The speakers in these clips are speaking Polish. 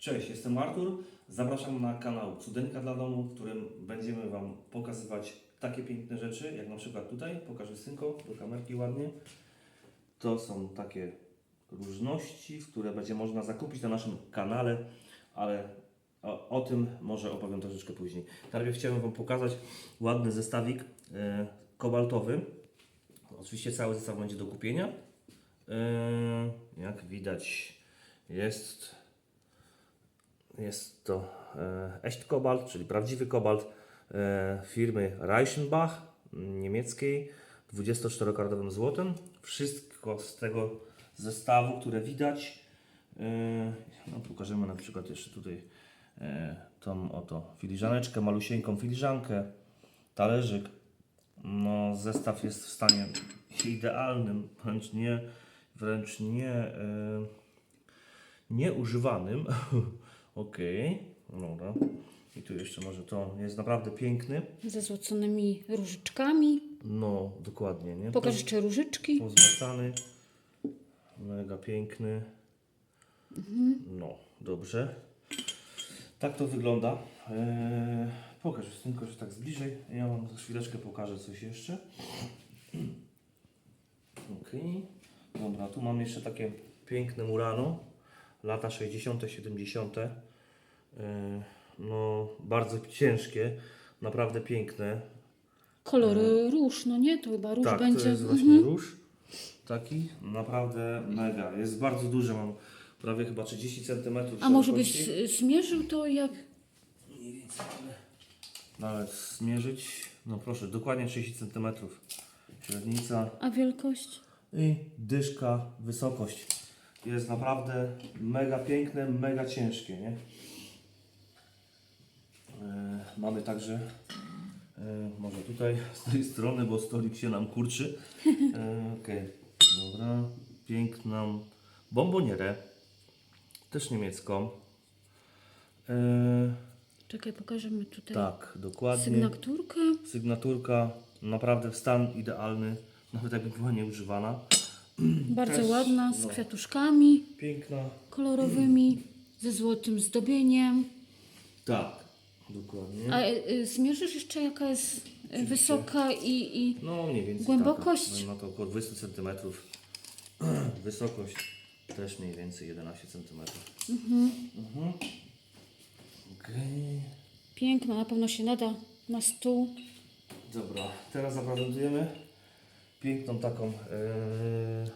Cześć, jestem Artur. Zapraszam na kanał Cudeńka dla domu, w którym będziemy Wam pokazywać takie piękne rzeczy, jak na przykład tutaj, pokażę synko do kamerki ładnie. To są takie różności, które będzie można zakupić na naszym kanale, ale o, o tym może opowiem troszeczkę później. Najpierw chciałem Wam pokazać ładny zestawik e, kobaltowy. Oczywiście cały zestaw będzie do kupienia. E, jak widać jest jest to e, echt kobalt, czyli prawdziwy kobalt e, firmy Reichenbach niemieckiej 24-karatowym złotem. Wszystko z tego zestawu, które widać. E, no, pokażemy na przykład jeszcze tutaj tą oto filiżaneczkę, malusieńką filiżankę, talerzyk. No, zestaw jest w stanie idealnym, wręcz nie, wręcz nie, nieużywanym. ok, dobra. I tu jeszcze może to jest naprawdę piękny. Ze złoconymi różyczkami. No, dokładnie, nie? Pokaż jeszcze różyczki. Pozłacany. Mega piękny. No, dobrze. Tak to wygląda. Eee, pokaż tylko, że tak z bliżej. Ja Wam za chwileczkę pokażę coś jeszcze. Ok. Dobra, tu mam jeszcze takie piękne Murano. Lata 60., 70. Eee, no, bardzo ciężkie. Naprawdę piękne. Kolory róż, no nie? To chyba róż tak, będzie. to jest właśnie Mhm. róż. Taki, naprawdę mega. Jest bardzo duży, mam prawie chyba 30 cm. A może byś zmierzył to jak. Mniej więcej tyle. Nawet zmierzyć. No proszę, dokładnie 30 cm. Średnica A wielkość? i dyszka, wysokość. Jest naprawdę mega piękne, mega ciężkie, nie? E, mamy także, e, może tutaj z tej strony, bo stolik się nam kurczy. E, Okej, dobra. Piękną bombonierę, też niemiecką. Czekaj, pokażemy tutaj tak, dokładnie. sygnaturkę. Sygnaturka, naprawdę w stan idealny, nawet jakby była nieużywana. Bardzo Też, ładna, z no. kwiatuszkami Piękna. kolorowymi, ze złotym zdobieniem. Tak, dokładnie. A y, y, zmierzysz jeszcze jaka jest y, wysoka i, i No mniej więcej Głębokość? Taka, no to około 20 cm. Wysokość też mniej więcej 11 cm. Mhm. Okej. piękna, na pewno się nada na stół. Dobra, teraz zaprezentujemy piękną taką yy,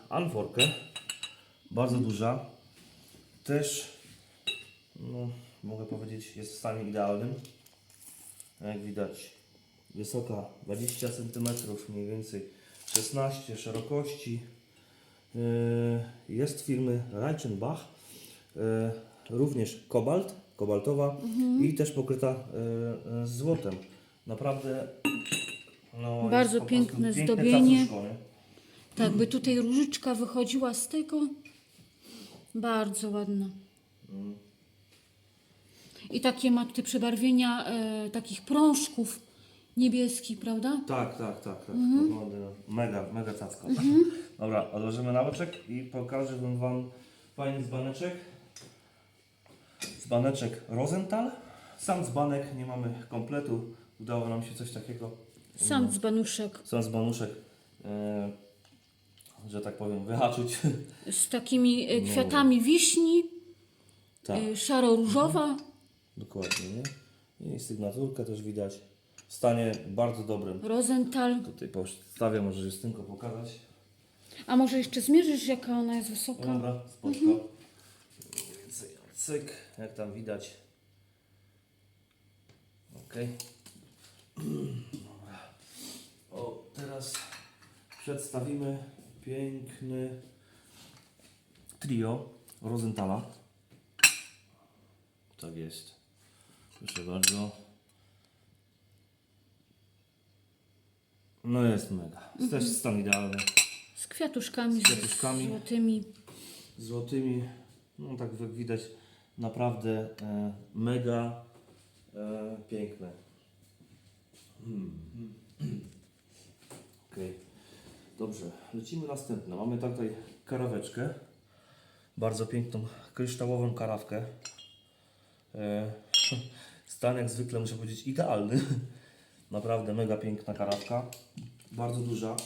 anworkę. Bardzo duża. Też, no, mogę powiedzieć, jest w stanie idealnym. Jak widać, wysoka 20 cm, mniej więcej 16 szerokości. Yy, jest firmy Reichenbach. Yy, również kobalt, kobaltowa i też pokryta yy, złotem. Naprawdę no, Bardzo piękne zdobienie. cacuszko? Tak, by tutaj różyczka wychodziła z tego. Bardzo ładna. I takie ma tutaj przebarwienia e, takich prążków niebieskich, prawda? Tak, tak, tak. tak. Mhm. Wygląda Mega, mega cacka. Dobra, odłożymy na i pokażę wam, wam fajny dzbaneczek. Dzbaneczek Rosenthal. Sam dzbanek nie mamy kompletu. Udało nam się coś takiego. Sam dzbanuszek Sam dzbanuszek, e, że tak powiem, wyhaczyć. z takimi e, kwiatami wiśni, tak, e, szaro-różowa. Dokładnie. Nie? I sygnaturkę też widać. W stanie bardzo dobrym. Rosenthal. Tutaj postawię, może Justynko pokazać. A może jeszcze zmierzysz, jaka ona jest wysoka? Dobra. Mniej więcej cyk, jak tam widać. Ok. Dobra. O, teraz przedstawimy piękny trio Rosenthala. Tak jest. Proszę bardzo. No jest mega. Jest też stan idealny. Z kwiatuszkami, Z kwiatuszkami. Złotymi. złotymi. No tak jak widać, naprawdę e, mega e, piękne. Hmm. Okej. Dobrze, lecimy następne. Mamy tutaj karaweczkę. Bardzo piękną kryształową karawkę. E, Stan jak zwykle muszę powiedzieć idealny. Naprawdę mega piękna karawka. Bardzo duża.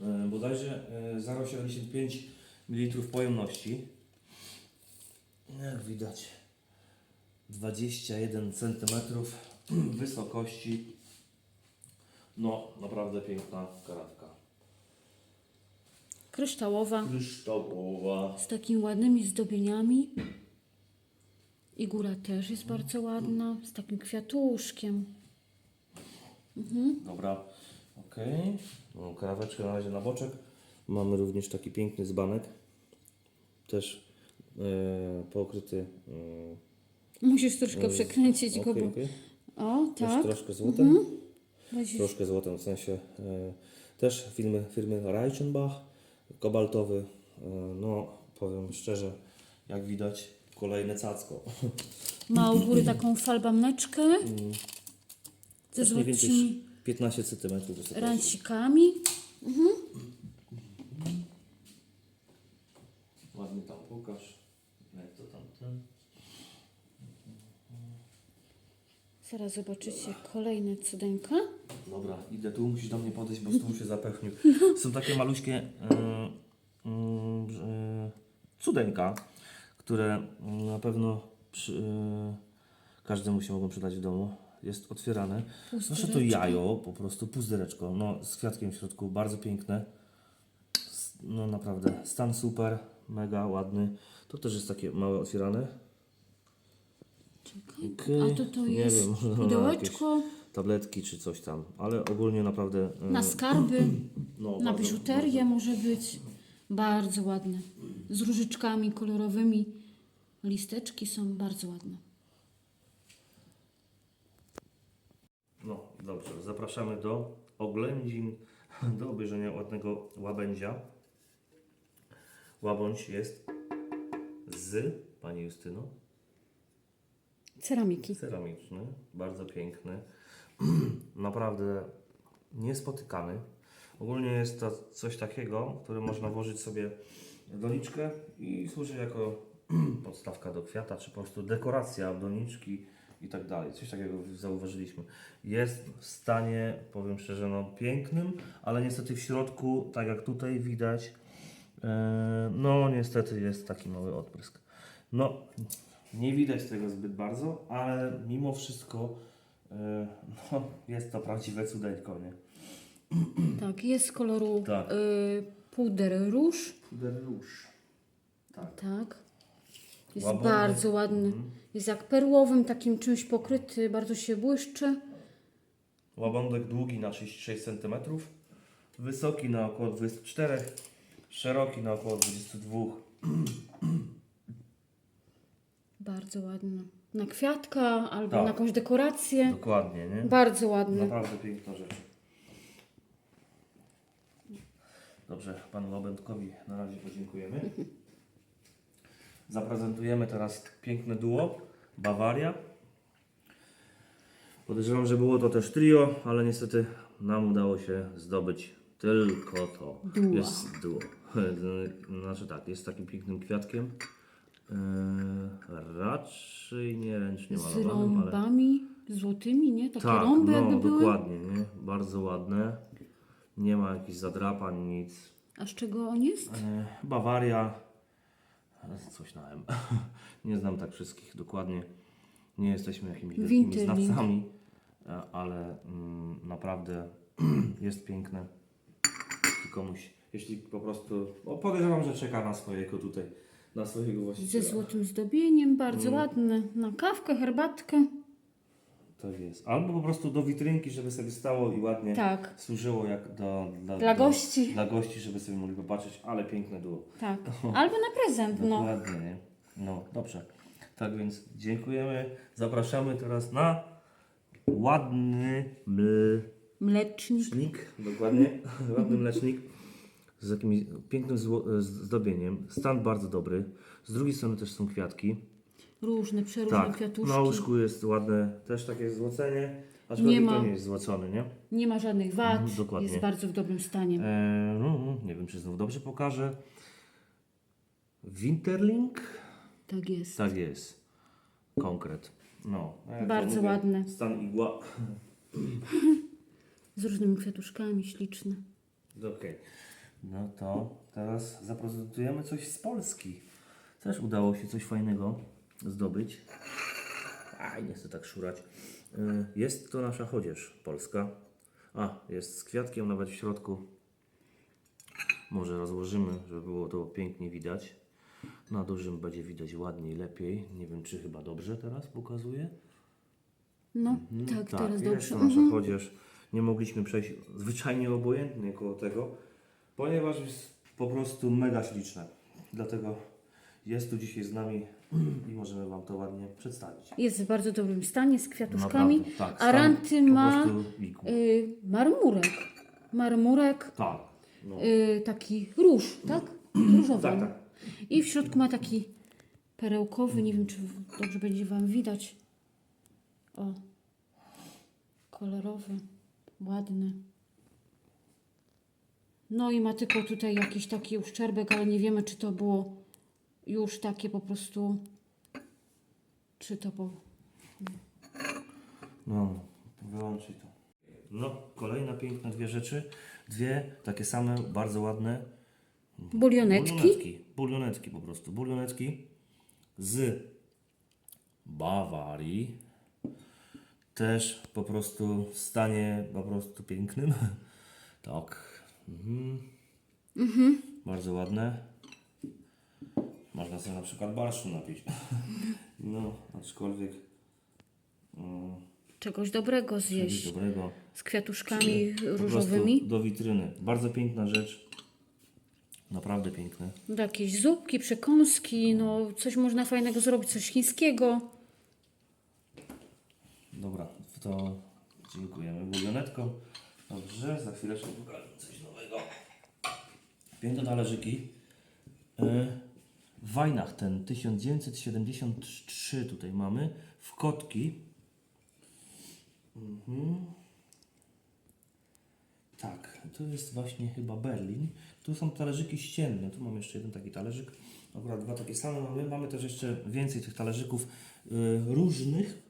E, Bodajże e, 0,75 ml pojemności. Jak widać 21 cm wysokości. No, naprawdę piękna karawka. Kryształowa, Kryształowa. z takimi ładnymi zdobieniami. I góra też jest bardzo ładna, z takim kwiatuszkiem. Dobra, okej. Okay. Karaweczkę na razie na boczek. Mamy również taki piękny dzbanek. Też e, pokryty. E, Musisz troszkę przekręcić go, okej, bo... okej. O, Też tak. troszkę złotem. Weź- Troszkę złotem, w sensie e, też firmy, firmy Reichenbach, kobaltowy. E, no, powiem szczerze, jak widać, kolejne cacko. Ma u góry taką falbamneczkę ze Też mniej więcej złotymi 15 cm wysokości. rancikami. Ładnie tam pokaż. Jak to tam ten. Zaraz zobaczycie kolejne cudeńka. Dobra, idę tu, musisz do mnie podejść, bo stół się zapewnił. Są takie maluśkie y, y, y, cudeńka, które y, na pewno przy, y, każdemu się mogą przydać w domu. Jest otwierane. Proszę to jajo, po prostu puzdereczko, no z kwiatkiem w środku, bardzo piękne. No naprawdę, stan super, mega ładny. To też jest takie małe otwierane. Czekaj. Okej, A to to nie jest wiem, może pudełeczko Tabletki czy coś tam, ale ogólnie naprawdę... y, na skarby, no, na bardzo- biżuterię może być. Bardzo ładne. Z różyczkami kolorowymi. Listeczki są bardzo ładne. No dobrze, zapraszamy do oględzin, do obejrzenia ładnego łabędzia. Łabędź jest z, Pani Justyno, Ceramiki. ceramiczny, bardzo piękny, naprawdę niespotykany. Ogólnie jest to coś takiego, które można włożyć sobie w doniczkę i służy jako podstawka do kwiata, czy po prostu dekoracja doniczki i tak dalej. Coś takiego zauważyliśmy. Jest w stanie, powiem szczerze, no pięknym, ale niestety w środku, tak jak tutaj widać, e, no niestety jest taki mały odprysk. No, nie widać tego zbyt bardzo, ale mimo wszystko e, no, jest to prawdziwe cudeńko, nie? Tak, jest z koloru Tak. y, puder róż. Puder róż. Tak. Tak. Jest bardzo ładny. Mhm. Jest jak perłowym, takim czymś pokryty, bardzo się błyszczy. Łabądek długi na 36 cm, wysoki na około 24, szeroki na około 22. Bardzo ładny. Na kwiatka albo Tak. na jakąś dekorację. Dokładnie, nie? Bardzo ładny. Naprawdę piękna rzecz. Dobrze, panu Łabędkowi na razie podziękujemy. Zaprezentujemy teraz piękne duo Bawaria. Podejrzewam, że było to też trio, ale niestety nam udało się zdobyć tylko to. Duo. Jest duo. Znaczy tak, jest takim pięknym kwiatkiem. Eee, raczej nie ręcznie Z malowanym, ale... rąbami złotymi, nie? Takie Tak, rąby no jakby były. dokładnie, nie? Bardzo ładne. Nie ma jakichś zadrapań, nic. A z czego on jest? E, Bawaria, e, coś na M. Nie znam tak wszystkich dokładnie. Nie jesteśmy jakimiś wielkimi Winterling. znawcami, e, ale mm, naprawdę jest piękne. Jeśli komuś, jeśli po prostu, bo podejrzewam, że czeka na swojego tutaj, na swojego Ze właściciela. złotym zdobieniem, bardzo Mm. ładny. Na kawkę, herbatkę. Tak jest. Albo po prostu do witrynki, żeby sobie stało i ładnie Tak, służyło jak do, dla, Dla do- gości. Dla gości, żeby sobie mogli popatrzeć, ale piękne duo. tak. Albo na prezent, no. Dokładnie, nie? No, dobrze. Tak więc dziękujemy. Zapraszamy teraz na ładny Mlecznik. mlecznik. Dokładnie. ładny mlecznik z jakimś pięknym zdobieniem. Stan bardzo dobry. Z drugiej strony też są kwiatki. Różne, przeróżne Tak, kwiatuszki. na łóżku jest ładne też takie złocenie. Aczkolwiek Nie ma. to nie jest złocony, nie? Nie ma żadnych wad. Mhm, dokładnie. Jest bardzo w dobrym stanie. E, no, nie wiem, czy znów dobrze pokażę. Winterling? Tak jest. Tak jest. konkret. No, Bardzo mówię, ładne. Stan igła. Z różnymi kwiatuszkami, śliczne. Okej. No to teraz zaprezentujemy coś z Polski. Też udało się coś fajnego zdobyć. Aj, nie chcę tak szurać. Y, Jest to nasza chodzież polska. A, jest z kwiatkiem nawet w środku. Może rozłożymy, żeby było to pięknie widać. Na dużym będzie widać ładniej, lepiej. Nie wiem, czy chyba dobrze teraz pokazuje. No, Mhm, tak, teraz jest dobrze. to nasza Mhm. chodzież. Nie mogliśmy przejść zwyczajnie obojętnie koło tego, ponieważ jest po prostu mega śliczne. Dlatego jest tu dzisiaj z nami i możemy Wam to ładnie przedstawić. Jest w bardzo dobrym stanie, z kwiatuszkami. Naprawdę, tak, A stan ranty po ma prostu y, marmurek. Marmurek, Tak. No. y, taki róż, tak? Różowy. Tak, tak. I w środku ma taki perełkowy, nie wiem czy dobrze będzie Wam widać. O, kolorowy, ładny. No i ma tylko tutaj jakiś taki uszczerbek, ale nie wiemy czy to było już takie po prostu, czy to po... No, wyłączyj to. No, kolejne piękne dwie rzeczy. Dwie takie same, bardzo ładne. Bulionetki. Bulionetki, bulionetki po prostu. Bulionetki z Bawarii. Też po prostu w stanie po prostu pięknym. Tak. Mhm. Bardzo ładne. Można sobie na przykład barszczu napić. No, aczkolwiek mm, Czegoś dobrego czegoś zjeść. dobrego. Z kwiatuszkami Po różowymi. do witryny. Bardzo piękna rzecz. Naprawdę piękne. Do jakiejś zupki, przekąski, no coś można fajnego zrobić, coś chińskiego. Dobra, to dziękujemy bulionetką. Dobrze, za chwileczkę pokażę coś nowego. Piękne talerzyki. E, W Wajnach ten 1973 tutaj mamy. W kotki. Mhm. Tak, to jest właśnie chyba Berlin. Tu są talerzyki ścienne. Tu mam jeszcze jeden taki talerzyk. Akurat dwa takie same mamy. Mamy też jeszcze więcej tych talerzyków y, różnych.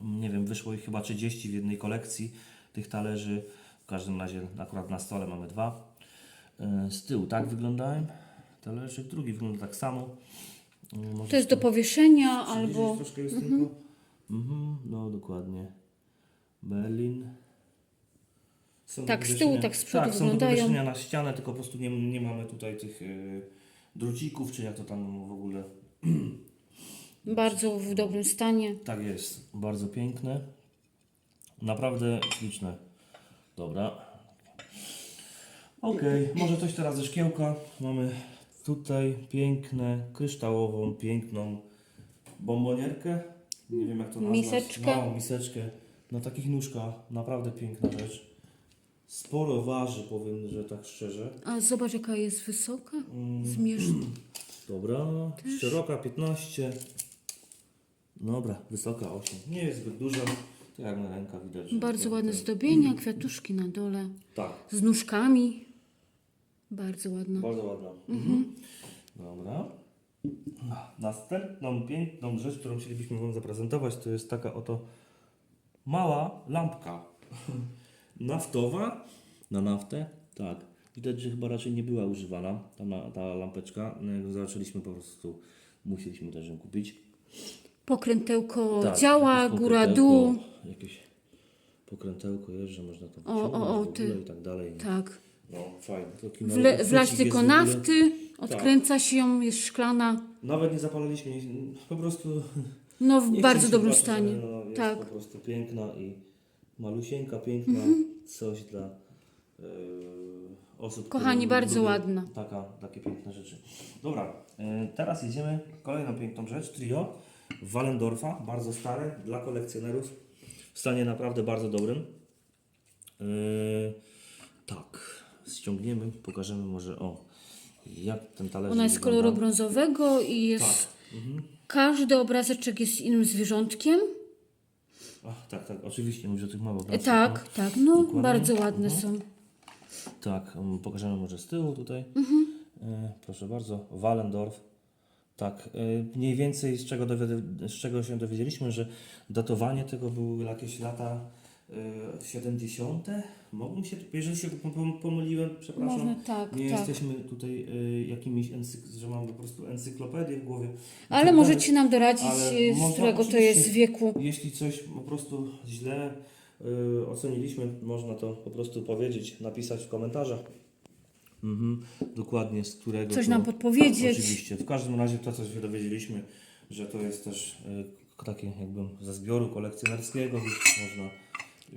Nie wiem, wyszło ich chyba 30 w jednej kolekcji tych talerzy. W każdym razie akurat na stole mamy dwa. Y, Z tyłu tak wyglądają talerzyk. Drugi wygląda tak samo. Y, może To jest do powieszenia albo... Troszkę jest tylko. Mhm, no dokładnie. Berlin. Są Tak, z tyłu, tak z przodu tak, są do wyglądają. na ścianę, tylko po prostu nie, nie mamy tutaj tych y, drucików, czy jak to tam w ogóle. Bardzo w dobrym stanie. Tak jest, bardzo piękne. Naprawdę śliczne. Dobra. Okej, może coś teraz ze szkiełka. Mamy tutaj piękne, kryształową, piękną bombonierkę. Nie wiem jak to nazwać. Miseczkę. Małą miseczkę. Na takich nóżkach. Naprawdę piękna rzecz. Sporo waży, powiem, że tak szczerze. A zobacz jaka jest wysoka. Mm. Zmierz... Dobra, szeroka 15. Dobra, wysoka 8. Nie jest zbyt duża. To jak na ręka widać. Bardzo ładne zdobienia, kwiatuszki na dole. Tak, Z nóżkami. Bardzo ładna. bardzo ładna. Mhm. Dobra. Następną piękną rzecz, którą chcielibyśmy Wam zaprezentować, to jest taka oto mała lampka naftowa na naftę. Tak. Widać, że chyba raczej nie była używana ta, ta lampeczka. No, zaczęliśmy po prostu, musieliśmy też ją kupić. Pokrętełko Tak, działa, góra, dół. Jakieś pokrętełko jest, że można to O, o, o, ty. i tak dalej. Tak. No fajnie. Taki Wle, nawet wlać tylko jest w ogóle- nafty, odkręca się ją, jest szklana. Nawet nie zapaliliśmy, po prostu No w nie bardzo dobrym patrzeć, stanie. ale No, jest Tak. po prostu piękna i malusieńka, piękna, coś dla e, osób, Kochani, które bardzo lubią ładna. Taka, takie piękne rzeczy. Dobra, e, teraz jedziemy kolejną piękną rzecz, trio Wallendorfa, bardzo stare, dla kolekcjonerów, w stanie naprawdę bardzo dobrym. E, tak, ściągniemy, pokażemy może o jak ten talerz Ona jest wygląda. koloru brązowego i jest... Tak. Mhm. Każdy obrazeczek jest innym zwierzątkiem. Ach, tak, tak, oczywiście mówię o tych małych E, obrazkach, tak, tak, no Dokładnie. bardzo ładne Mhm. są. Tak, um, pokażemy może z tyłu tutaj. Mhm. E, proszę bardzo, Wallendorf. Tak, y, mniej więcej z czego, z czego się dowiedzieliśmy, że datowanie tego były jakieś lata 70. Mogłem się, jeżeli się pom- pom- pomyliłem, przepraszam. Można tak, nie tak. jesteśmy tutaj y, jakimiś, że mamy po prostu encyklopedię w głowie. Ale Tak możecie nam doradzić, Ale y, z którego to jest wieku. Jeśli coś po prostu źle y, oceniliśmy, można to po prostu powiedzieć, napisać w komentarzach. Mhm, dokładnie z którego. Coś to- nam podpowiedzieć. Oczywiście. W każdym razie to, co się dowiedzieliśmy, że to jest też y, takie jakby ze zbioru kolekcjonerskiego, można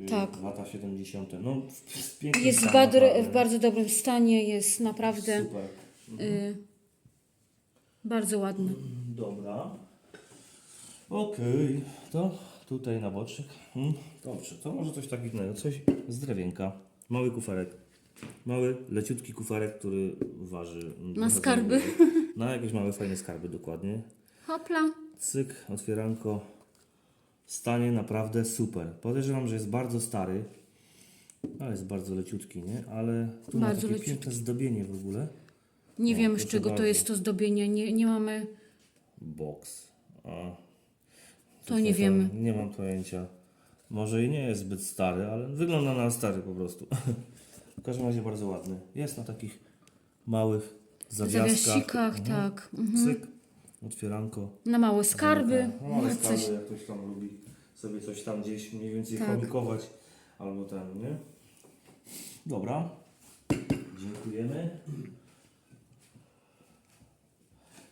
Tak. lata 70. No, w, w Jest w, badr, w bardzo dobrym stanie, jest naprawdę Super. y, bardzo ładny. Dobra. Okej, to tutaj na boczek. Hmm. Dobrze, to może coś tak innego, coś z drewienka. Mały kuferek. Mały, leciutki kuferek, który waży... mm, Na skarby. Na jakieś małe, fajne skarby, dokładnie. Hopla. Cyk, otwieranko. Stanie naprawdę super. Podejrzewam, że jest bardzo stary. Ale jest bardzo leciutki, nie? Ale tu ma Bardzo takie leciutki. piękne zdobienie w ogóle. Nie O, wiemy z proszę czego to bardzo. jest to zdobienie, nie, nie mamy, Box. A. To nie wiemy. Nie mam pojęcia. Może i nie jest zbyt stary, ale wygląda na stary po prostu. w każdym razie bardzo ładny. Jest na takich małych zawiaskach. zawiasikach, Mhm. tak. Mhm. Cyk. Otwieranko. Na małe skarby. No, małe no, skarby, coś. jak ktoś tam lubi sobie coś tam gdzieś mniej więcej Tak. Albo ten, nie? Dobra. Dziękujemy.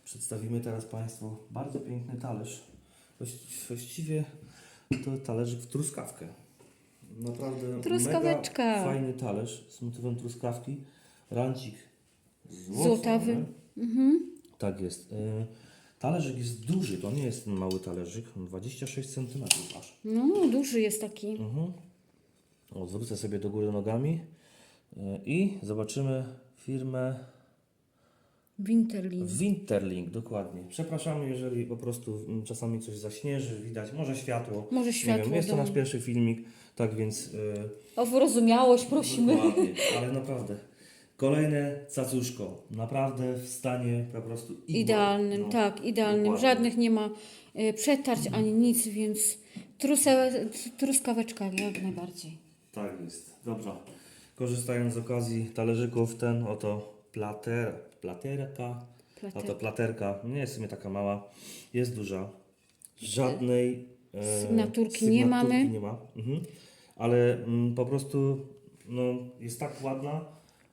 Przedstawimy teraz Państwu bardzo piękny talerz. Właści- Właściwie to talerzyk w truskawkę. Naprawdę Truskaweczka. mega fajny talerz z motywem truskawki. Rancik złocony. Złotawy. Mhm. Tak jest. Talerzyk jest duży, to nie jest ten mały talerzyk, 26 cm aż. No, duży jest taki. Mhm. O, zwrócę sobie do góry nogami y, i zobaczymy firmę Winterlin. Winterlink, dokładnie. Przepraszamy, jeżeli po prostu czasami coś zaśnieży, widać, może światło. Może Nie światło wiem, jest to nasz pierwszy filmik, tak więc y, O wyrozumiałość prosimy. dokładnie, ale naprawdę. Kolejne cacuszko, naprawdę w stanie po prostu igła. Idealnym, No, tak, idealnym. dokładnie. Żadnych nie ma y, przetarć ani nic, więc trusa, truskaweczka jak najbardziej. Tak jest. Dobra. Korzystając z okazji talerzyków, ten oto plater, platerka, Plater. oto platerka, nie jest w sumie taka mała, jest duża. Żadnej e, Sygnaturki nie mamy. nie ma. Mhm. Ale mm, po prostu no, jest tak ładna,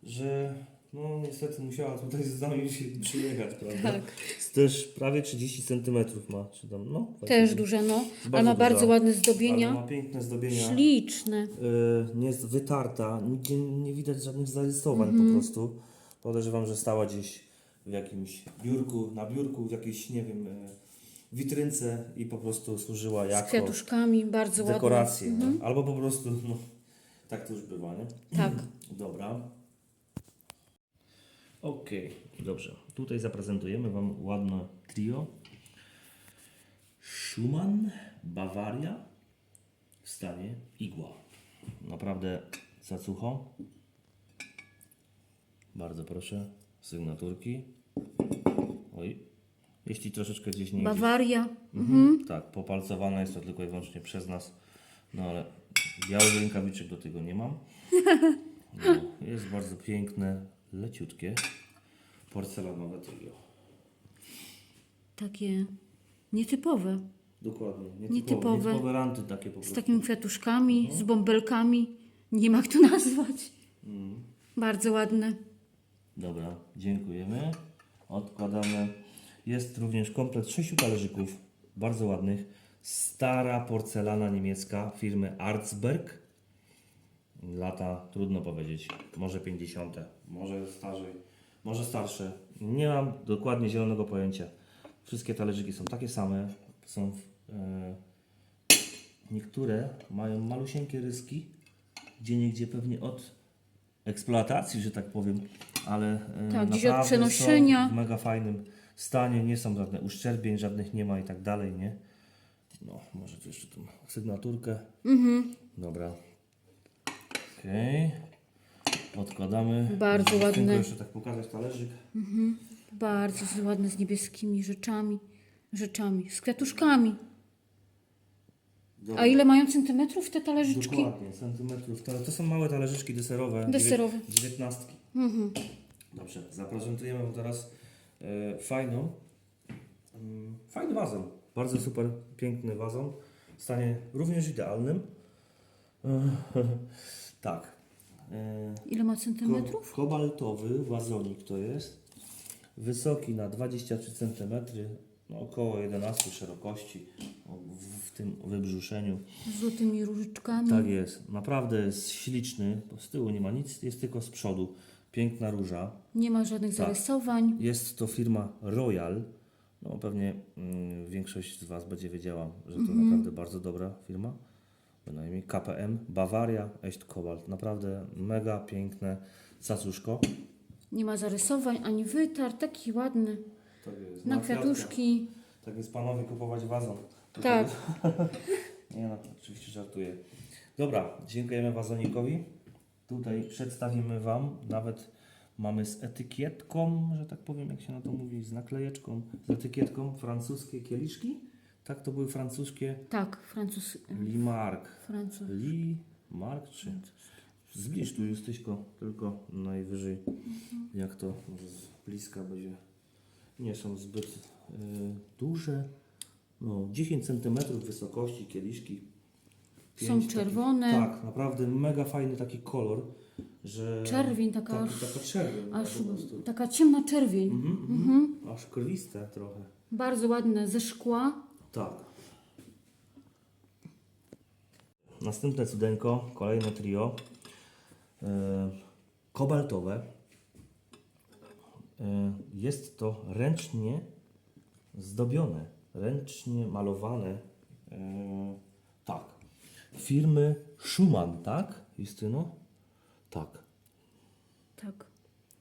że no niestety musiała tutaj z nami się przyjechać, prawda? Tak. Jest też prawie 30 cm ma, czy tam, no. Też duże, no. Bardzo A ma bardzo ładne Ale zdobienia. ma piękne zdobienia. Śliczne. Y, nie jest wytarta, nigdzie nie widać żadnych zarysowań Mhm. po prostu. Podejrzewam, że stała gdzieś w jakimś biurku, na biurku, w jakiejś, nie wiem, y, witrynce i po prostu służyła Z jako kwiatuszkami, bardzo ładne. dekorację. nie? Albo po prostu, no, tak to już bywa, nie? Tak. Dobra. Okej, dobrze. Tutaj zaprezentujemy Wam ładne trio. Schumann, Bawaria w stanie igła. Naprawdę zacucho. Bardzo proszę. Sygnaturki. Oj. Jeśli troszeczkę gdzieś nie. Bawaria. Mhm. Tak, popalcowana jest to tylko i wyłącznie przez nas. No ale białych rękawiczek do tego nie mam. No, jest bardzo piękne, leciutkie, porcelanowe trio. Takie nietypowe. Dokładnie, nietypowe, Nietypowe. nietypowe ranty takie po Z prostu. takimi kwiatuszkami, z bąbelkami. Nie wiem jak to nazwać. Mm. Bardzo ładne. Dobra, dziękujemy. Odkładamy. Jest również komplet sześciu talerzyków, bardzo ładnych. Stara porcelana niemiecka firmy Arzberg. Lata trudno powiedzieć. Może 50, może starzej, może starsze. Nie mam dokładnie zielonego pojęcia. Wszystkie talerzyki są takie same. Są e, niektóre mają malusieńkie ryski, gdzie niegdzie pewnie od eksploatacji, że tak powiem, ale e, Tak, gdzieś od przenoszenia. są w mega fajnym stanie, nie są żadne uszczerbień, żadnych nie ma i tak dalej, nie? No, może tu jeszcze tą sygnaturkę. Mhm. Dobra. Okej. Odkładamy. Bardzo Żeby ładne. tylko jeszcze tak pokazać talerzyk. Bardzo ładne z niebieskimi rzeczami. Rzeczami. Z kwiatuszkami. A ile mają centymetrów te talerzyczki? Dokładnie, centymetrów. To, to są małe talerzyczki deserowe. Deserowe. dziewię- Dziewiętnastki. Mhm. Dobrze, zaprezentujemy Wam teraz e, fajną, mm, fajny wazon. Bardzo super, piękny wazon. W stanie również idealnym. tak. E, Ile ma ko- centymetrów? kobaltowy wazonik to jest. Wysoki na 23 cm, no około 11 szerokości w, w tym wybrzuszeniu. Z złotymi różyczkami. Tak jest, naprawdę jest śliczny, z tyłu nie ma nic, jest tylko z przodu. Piękna róża. Nie ma żadnych Tak. zarysowań. Jest to firma Royal. No pewnie mm, większość z Was będzie wiedziała, że to Mhm. naprawdę bardzo dobra firma. Bynajmniej KPM, Bawaria, Echt Kobalt. Naprawdę mega piękne cacuszko. Nie ma zarysowań ani wytar. Taki ładny. Tak jest. Na kwiatuszki. Tak jest panowie kupować wazon. Tak. Nie no, oczywiście żartuję. Dobra, dziękujemy wazonikowi. Tutaj przedstawimy Wam, nawet mamy z etykietką, że tak powiem, jak się na to mówi, z naklejeczką, z etykietką francuskie kieliszki. Tak, to były francuskie Tak, Francuz. Limark. Francuz. Limark czy... Zbliż tu Justyśko, tylko najwyżej, jak to może z bliska będzie, nie są zbyt y, duże. No, 10 cm wysokości kieliszki. Są czerwone. Takich, tak, naprawdę mega fajny taki kolor, że... Czerwień taka tak, aż- taka czerwień. Aż taka ciemna czerwień. Mhm, mhm. Aż krwiste trochę. Bardzo ładne ze szkła. Tak. Następne cudeńko, kolejne trio. E, kobaltowe. E, jest to ręcznie zdobione, ręcznie malowane. E, tak. Firmy Schumann, tak, Justyno? Tak. Tak.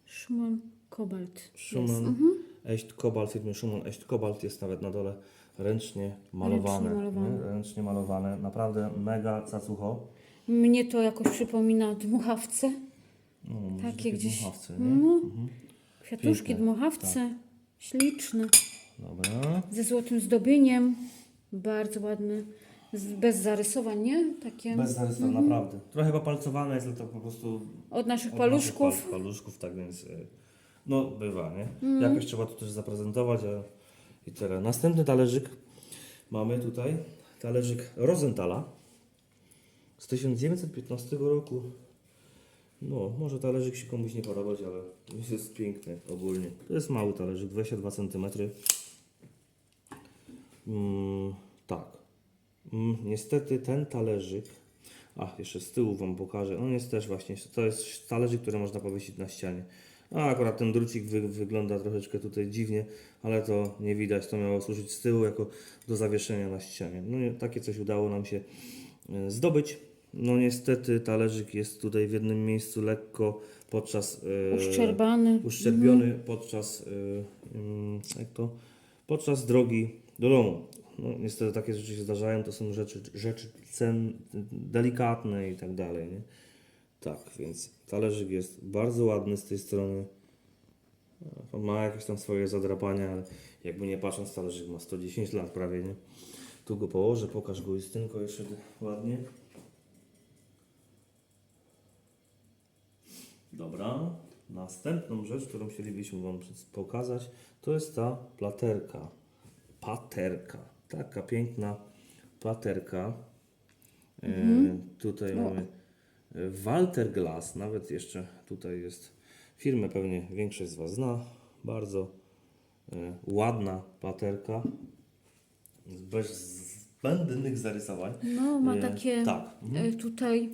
Schumann Kobalt. Schumann, Jest. Mhm. Echt Kobalt, firmy Schumann, Echt Kobalt jest nawet na dole ręcznie malowane. Ręcznie malowane. nie? Ręcznie malowane. Naprawdę mega cacucho. Mnie to jakoś przypomina dmuchawce. No, może Takie takie gdzieś- dmuchawce, nie? No. Mhm. Kwiatuszki, Piękne, dmuchawce. Śliczne. Dobra. Ze złotym zdobieniem. Bardzo ładne. Z, bez zarysowań, nie? Takie Bez zarysowań, Mhm. naprawdę. Trochę chyba palcowane jest, ale to po prostu od naszych od paluszków. naszych Pal, paluszków, tak więc y, no bywa, nie? Mhm. Jakoś trzeba to też zaprezentować, a i teraz. Następny talerzyk mamy tutaj, talerzyk Rosenthala z 1915 roku. No, może talerzyk się komuś nie podobać, ale jest piękny ogólnie. To jest mały talerzyk, 22 cm. Mm, tak. Mm, niestety ten talerzyk, a jeszcze z tyłu Wam pokażę, on jest też właśnie, to jest talerzyk, który można powiesić na ścianie. A akurat ten drucik wy, wygląda troszeczkę tutaj dziwnie, ale to nie widać, to miało służyć z tyłu jako do zawieszenia na ścianie. No nie, takie coś udało nam się e, zdobyć. No niestety talerzyk jest tutaj w jednym miejscu lekko podczas... e, Uszczerbany. uszczerbiony podczas, y, ym, jak to, podczas drogi do domu. No, niestety takie rzeczy się zdarzają, to są rzeczy, rzeczy cen, delikatne i tak dalej. Nie? Tak, więc talerzyk jest bardzo ładny z tej strony. On Ma jakieś tam swoje zadrapania, ale jakby nie patrząc, talerzyk ma 110 lat prawie, nie? Tu go położę, pokaż go Justynko jeszcze ładnie. Dobra. Następną rzecz, którą chcielibyśmy Wam pokazać, to jest ta platerka. Paterka. Taka piękna platerka. E, tutaj mamy e, Walter Glass, nawet jeszcze tutaj jest firmę pewnie większość z Was zna. Bardzo e, ładna platerka. Bez zbędnych zarysowań. No, ma E, takie Tak. Mhm. e, tutaj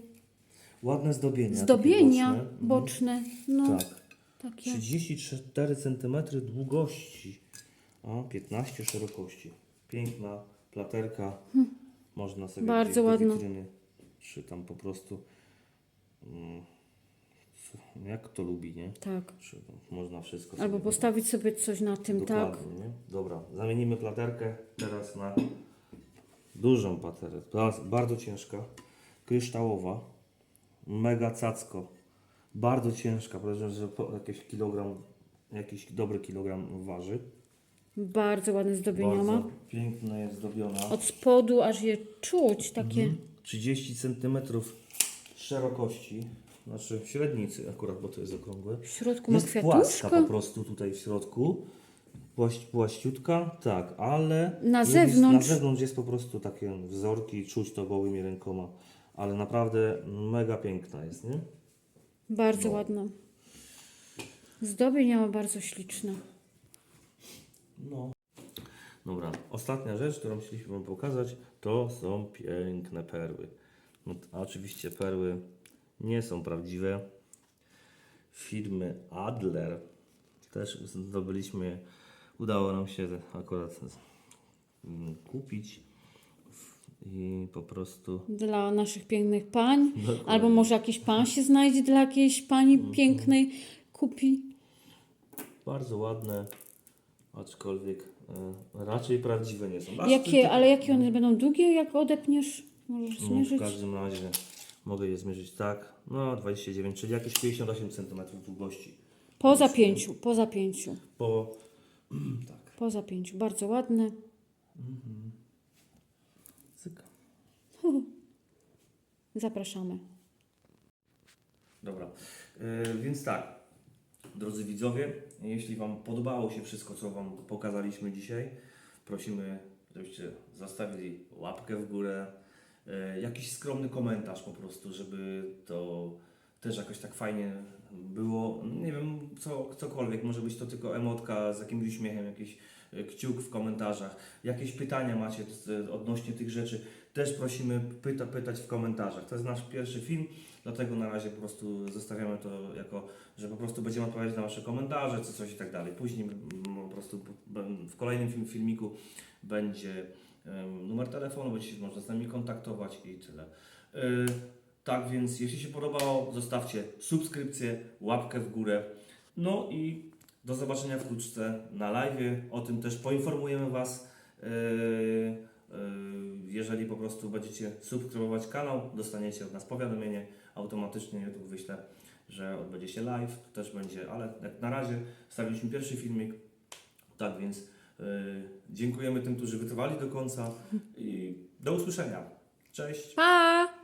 Ładne zdobienia. zdobienia boczne. Mhm. boczne. No, Tak. takie. 34 cm długości, a 15 szerokości. Piękna platerka. Można sobie Bardzo ładna. witryny, czy tam po prostu jak to lubi, nie? Tak. Czy można wszystko Albo sobie postawić sobie coś na tym, tak? Dokładnie, nie? Dobra, zamienimy platerkę teraz na dużą platerkę. Ba- Bardzo ciężka, kryształowa, mega cacko. Bardzo ciężka, powiedzmy, że po jakieś kilogram jakiś dobry kilogram waży. Bardzo ładne zdobienia ma. Bardzo pięknie jest zdobiona. Od spodu aż je czuć, takie 30 cm szerokości, znaczy średnicy akurat, bo to jest okrągłe. w środku ma Jest płaska po prostu tutaj w środku. Płaś, płaściutka, tak, ale Na jest- zewnątrz- na zewnątrz jest po prostu takie wzorki, czuć to gołymi rękoma. Ale naprawdę mega piękna jest, nie? Bardzo ładna. Zdobienia ma bardzo śliczne. No. Dobra, ostatnia rzecz, którą chcieliśmy Wam pokazać, to są piękne perły. No, a oczywiście perły nie są prawdziwe. Firmy Adler też zdobyliśmy, udało nam się akurat mm, kupić i po prostu Dla naszych pięknych pań. Dokładnie. Albo może jakiś pan się znajdzie dla jakiejś pani Mhm. pięknej. Kupi. bardzo ładne, aczkolwiek e, raczej prawdziwe nie są. Aż Jakie, ale jakie one będą długie, jak odepniesz? Możesz No, w zmierzyć. każdym razie mogę je zmierzyć tak. No 29, czyli jakieś 58 cm długości. Poza pięciu, poza pięciu. Po tak. Poza pięciu. Bardzo ładne. Cyk. Zapraszamy. Dobra. Yy, więc tak, drodzy widzowie, jeśli Wam podobało się wszystko, co Wam pokazaliśmy dzisiaj, prosimy, żebyście zostawili łapkę w górę, jakiś skromny komentarz po prostu, żeby to też jakoś tak fajnie było. Nie wiem, co, cokolwiek, może być to tylko emotka z jakimś uśmiechem, jakiś yy, kciuk w komentarzach. Jakieś pytania macie odnośnie tych rzeczy, też prosimy pyta, pytać w komentarzach. To jest nasz pierwszy film, dlatego na razie po prostu zostawiamy to jako, że po prostu będziemy odpowiadać na Wasze komentarze, czy coś i tak dalej. Później mm, po prostu w kolejnym film, filmiku będzie numer telefonu, będzie się można z nami kontaktować i tyle. Y, tak więc, jeśli się podobało, zostawcie subskrypcję, łapkę w górę. No i do zobaczenia wkrótce na live. O tym też poinformujemy Was. Yy, yy, Jeżeli po prostu będziecie subskrybować kanał, dostaniecie od nas powiadomienie. Automatycznie YouTube wyślę, że odbędzie się live. To też będzie, ale na razie wstawiliśmy pierwszy filmik. Tak więc dziękujemy tym, którzy wytrwali do końca i do usłyszenia. Cześć! Pa!